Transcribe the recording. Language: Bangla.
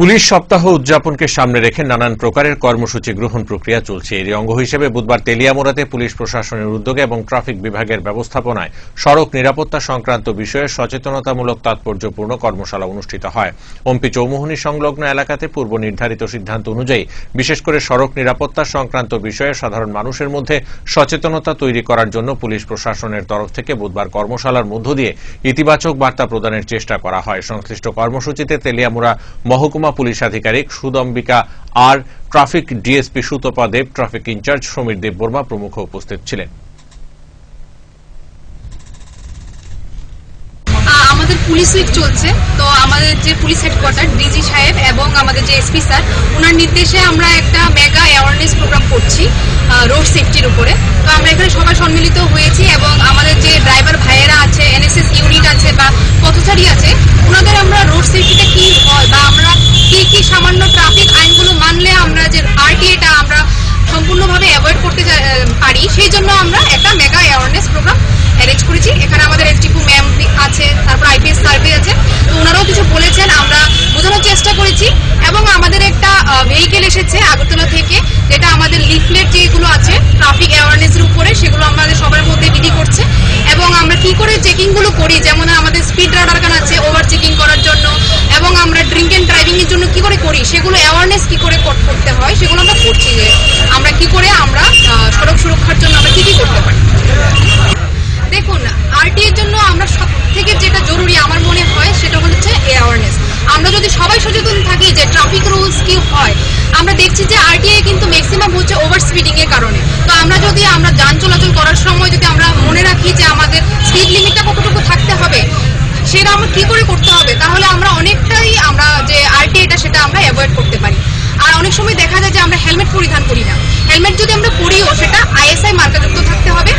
পুলিশ সপ্তাহ উদযাপনকে সামনে রেখে নানান প্রকারের কর্মসূচি গ্রহণ প্রক্রিয়া চলছে। এরই অঙ্গ হিসেবে বুধবার তেলিয়ামোড়াতে পুলিশ প্রশাসনের উদ্যোগে এবং ট্রাফিক বিভাগের ব্যবস্থাপনায় সড়ক নিরাপত্তা সংক্রান্ত বিষয়ে সচেতনতামূলক তাৎপর্যপূর্ণ কর্মশালা অনুষ্ঠিত হয়। অম্পি চৌমুহনী সংলগ্ন এলাকাতে পূর্ব নির্ধারিত সিদ্ধান্ত অনুযায়ী বিশেষ করে সড়ক নিরাপত্তা সংক্রান্ত বিষয়ে সাধারণ মানুষের মধ্যে সচেতনতা তৈরি করার জন্য পুলিশ প্রশাসনের তরফ থেকে বুধবার কর্মশালার মধ্য দিয়ে ইতিবাচক বার্তা প্রদানের চেষ্টা করা হয়। সংশ্লিষ্ট কর্মসূচিতে তেলিয়ামুড়া মহকুমা পুলিশ আধিকারিক সুদম্বিকা আর traffic DSP Sutapa Deb, traffic in-charge Samir Deb Barma প্রমুখ উপস্থিত ছিলেন। আমাদের পুলিশ উইক চলছে। তো আমাদের যে পুলিশ হেডকোয়ার্টার ডিজি সাহেব এবং আমাদের যে এসপি স্যার ওনার নির্দেশে আমরা একটা মেগা অ্যাওয়ারনেস প্রোগ্রাম করছি রোড সেফটির উপরে। তো আমরা এখানে সবাই সম্মিলিত হয়েছি এবং আমাদের যে ড্রাইভার ভাইয়েরা আছে এনএসএস ইউনিট আছে বা পথচারী আছে ওনাদের আমরা রোড সেফটিটা কি হয় বা আমরা কি কি সামান্য ট্রাফিক আইনগুলো মানলে আমরা যে আরটিএটা আমরা সম্পূর্ণভাবে অ্যাভয়েড করতে পারি। সেই জন্য আমরা একটা মেগা অ্যাওয়ারনেস প্রোগ্রাম অ্যারেঞ্জ করেছি। এখানে আমাদের এসটিপু ম্যাম আছে, তারপর আইপিএস সার্ভে আছে। তো ওনারাও কিছু বলেছেন, আমরা বোঝানোর চেষ্টা করেছি। এবং আমাদের একটা ভেহিকেল এসেছে আগরতলা থেকে, যেটা আমাদের লিফলেট যেগুলো আছে ট্রাফিক অ্যাওয়ারনেসের উপরে, সেগুলো আমাদের সবার মধ্যে ডিডি করছে। এবং আমরা কি করে চেকিংগুলো করি, যেমন আমাদের স্পিড রাডার আছে ওভার চেকিং করার জন্য। এবং আমরা ড্রিঙ্ক এন্ড ড্রাইভিংয়ের জন্য কি করে করি, সেগুলো অ্যাওয়ারনেস কি করে করতে হয়, সেগুলো আমরা করছি যে আমরা কি করে আমরা আহ, সড়ক সুরক্ষার জন্য আমরা কি কি করতে পারি দেখুন আরটি এর জন্য আমরা সব থেকে যেটা জরুরি আমার মনে হয় সেটা হচ্ছে অ্যাওয়ারনেস আমরা যদি সবাই সচেতন থাকি যে ট্রাফিক স্কিউ হয়। আমরা দেখছি যে আরটিআই কিন্তু ম্যাক্সিমাম হচ্ছে ওভার স্পিডিং এর কারণে। তো আমরা যদি আমরা যান চলাচল করার সময় যদি আমরা মনে রাখি যে আমাদের স্পিড লিমিটটা কতটুকু থাকতে হবে, সেটা আমরা কি করে করতে হবে, তাহলে আমরা অনেকটাই আমরা যে